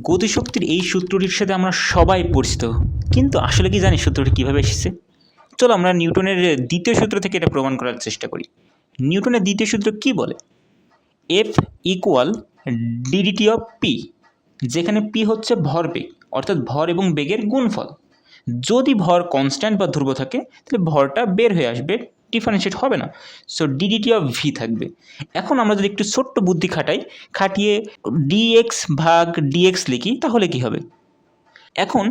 গতিশক্তির এই সূত্রটির সাথে আমরা সবাই পরিচিত। কিন্তু আসলে কি জানি সূত্রটি কীভাবে এসেছে? চলো আমরা নিউটনের দ্বিতীয় সূত্র থেকে এটা প্রমাণ করার চেষ্টা করি। নিউটনের দ্বিতীয় সূত্র কি বলে? F equal DDT of P যেখানে পি হচ্ছে ভরবেগ অর্থাৎ ভর এবং বেগের গুণফল। যদি ভর কনস্ট্যান্ট বা ধ্রুব থাকে, তাহলে ভরটা বের হয়ে আসবে ডিফারেন্সিয়েট হবে না। সো ডিডিটি অফ ভি থাকবে। এখন আমরা যদি একটু ছোট্ট বুদ্ধি খাটাই, খাটিয়ে ডিএক্স ভাগ ডিএক্স লিখি, তাহলে কি হবে? এখন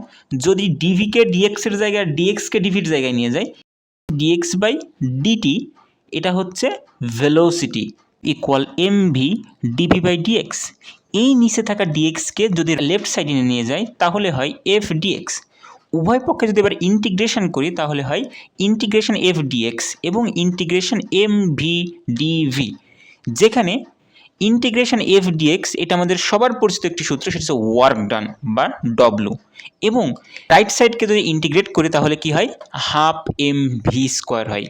যদি ডিভিকে ডিএক্সের জায়গায় ডিএক্সকে ডিভির জায়গায় নিয়ে যাই ডিএক্স বাই ডিটি এটা হচ্ছে velocity equal M V DV by DX এই নিচে থাকা ডিএক্সকে যদি লেফট সাইডে নিয়ে যাই, তাহলে হয় এফ ডিএক্স উভয় পক্ষে যদি এবার ইন্টিগ্রেশন করি, তাহলে হয় ইন্টিগ্রেশন এফ ডিএক্স এবং ইন্টিগ্রেশন এম ভি ডিভি যেখানে ইন্টিগ্রেশন এফ ডিএক্স এটা আমাদের সবার পরিচিত একটি সূত্র, সেটা হচ্ছে ওয়ার্ক ডান বা ডব্লু এবং রাইট সাইডকে যদি ইন্টিগ্রেট করি, তাহলে কি হয়? হাফ এম ভি স্কোয়ার হয়।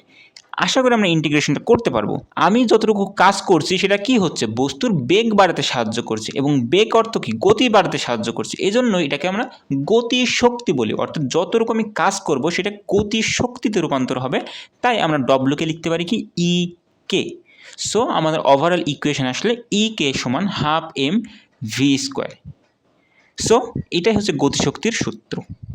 আশা করি আমরা ইন্টিগ্রেশনটা করতে পারব। আমি যতটুকু কাজ করছি, সেটা কি হচ্ছে? বস্তুর বেগ বাড়াতে সাহায্য করছে এবং বেগ অর্থ কি? গতি বাড়াতে সাহায্য করছে। এই জন্য এটাকে আমরা গতি শক্তি বলি। অর্থাৎ যতটুকু আমি কাজ করব, সেটা গতি শক্তিতে রূপান্তর হবে। তাই আমরা ডব্লুকে লিখতে পারি কি? ই কে সো আমাদের ওভারঅল ইকুয়েশন আসলে ই কে সমান half M V square so এটাই হচ্ছে গতিশক্তির সূত্র।